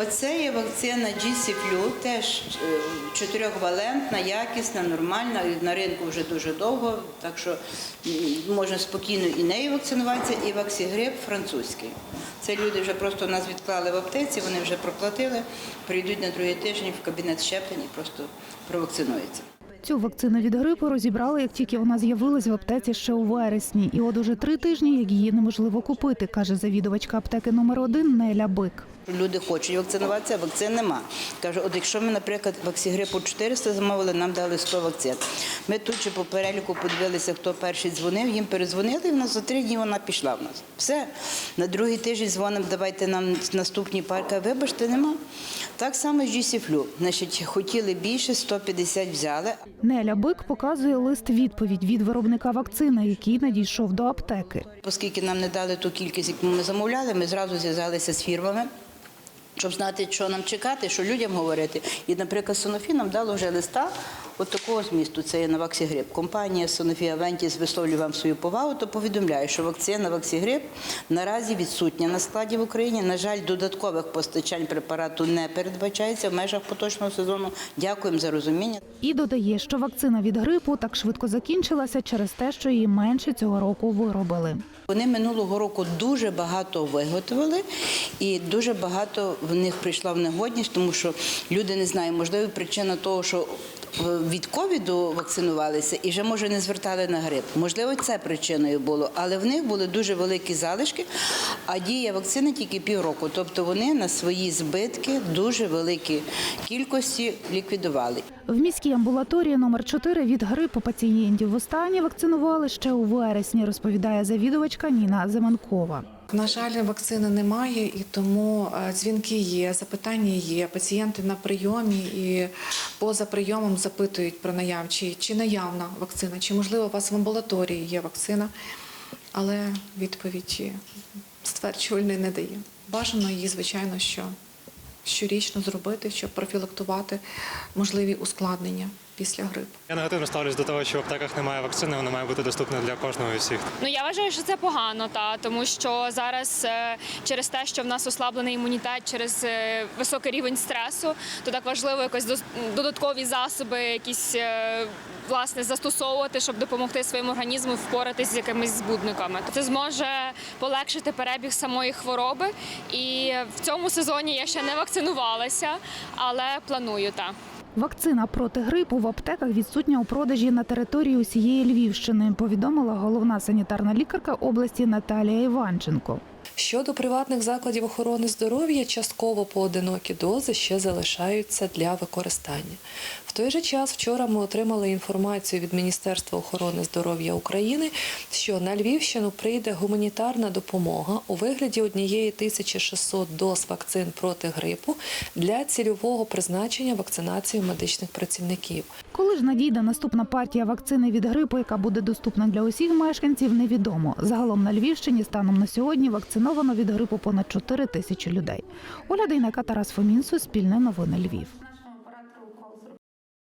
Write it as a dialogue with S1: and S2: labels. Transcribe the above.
S1: Оце є вакцина GC-Flu, теж е, чотирьохвалентна, якісна, нормальна. На ринку вже дуже довго, так що можна спокійно і нею вакцинуватися, і ваксігрип французький. Це люди вже просто нас відклали в аптеці, вони вже проплатили, прийдуть на другий тиждень в кабінет щеплень і просто провакцинуються.
S2: Цю вакцину від грипу розібрали, як тільки вона з'явилась в аптеці ще у вересні. І от уже три тижні, як її неможливо купити, каже завідувачка аптеки номер 1 Неля Бик.
S1: Люди хочуть вакцинуватися, а вакцин нема. Кажу, от якщо ми, наприклад, ваксігрипу 400 замовили, нам дали 100 вакцин. Ми тут же по переліку подивилися, хто перший дзвонив, їм перезвонили, і в нас за три дні вона пішла в нас. Все. На другий тиждень дзвонимо, давайте нам наступні парки. Вибачте, нема. Так само з. Значить, хотіли більше, 150 взяли.
S2: Неля Бик показує лист відповідь від виробника вакцини, який надійшов до аптеки.
S1: Оскільки нам не дали ту кількість, яку ми замовляли, ми зразу зв'язалися з фірмами. Щоб знати, що нам чекати, що людям говорити. І, наприклад, Сонофі нам дало вже листа от такого змісту. Це є на Ваксігрип. Компанія Сонофі Авентіс висловлює вам свою повагу, то повідомляє, що вакцина Ваксігрип наразі відсутня на складі в Україні. На жаль, додаткових постачань препарату не передбачається в межах поточного сезону. Дякуємо за розуміння.
S2: І додає, що вакцина від грипу так швидко закінчилася через те, що її менше цього року виробили.
S1: Вони минулого року дуже багато виготовили, і дуже багато в них прийшла в негодність, тому що люди не знають, можливо, причина того, що е, від ковіду вакцинувалися і вже може не звертали на грип. Можливо, це причиною було, але в них були дуже великі залишки, а дія вакцини тільки півроку. Тобто вони на свої збитки дуже великі кількості ліквідували.
S2: В міській амбулаторії номер 4 від грипу пацієнтів востаннє вакцинували ще у вересні, розповідає завідувачка Ніна Земанкова.
S3: На жаль, вакцини немає, і тому е, дзвінки є, запитання є. Пацієнти на прийомі і поза прийомом запитують про наяв, чи, наявна вакцина, чи можливо у вас в амбулаторії є вакцина, але відповіді стверджувальної не дає. Бажано її, звичайно, що щорічно зробити, щоб профілактувати можливі ускладнення після грипу.
S4: Я негативно ставлюсь до того, що в аптеках немає вакцини, вона має бути доступна для кожного і всіх.
S5: Ну я вважаю, що це погано, та тому що зараз е, через те, що в нас ослаблений імунітет через е, високий рівень стресу, то так важливо якось додаткові засоби, якісь е, власне застосовувати, щоб допомогти своєму організму впоратись з якимись збудниками. Це зможе полегшити перебіг самої хвороби. І в цьому сезоні я ще не вакцинувалася, але планую та.
S2: Вакцина проти грипу в аптеках відсутня у продажі на території усієї Львівщини, повідомила головна санітарна лікарка області Наталія Іванченко.
S6: Щодо приватних закладів охорони здоров'я, частково поодинокі дози ще залишаються для використання. В той же час вчора ми отримали інформацію від Міністерства охорони здоров'я України, що на Львівщину прийде гуманітарна допомога у вигляді однієї 1600 доз вакцин проти грипу для цільового призначення вакцинації медичних працівників.
S2: Коли ж надійде наступна партія вакцини від грипу, яка буде доступна для усіх мешканців, невідомо. Загалом на Львівщині станом на сьогодні вакциновано від грипу понад 4 тисячі людей. Оля Дейнека, Тарас Фомін, Суспільне новини Львів.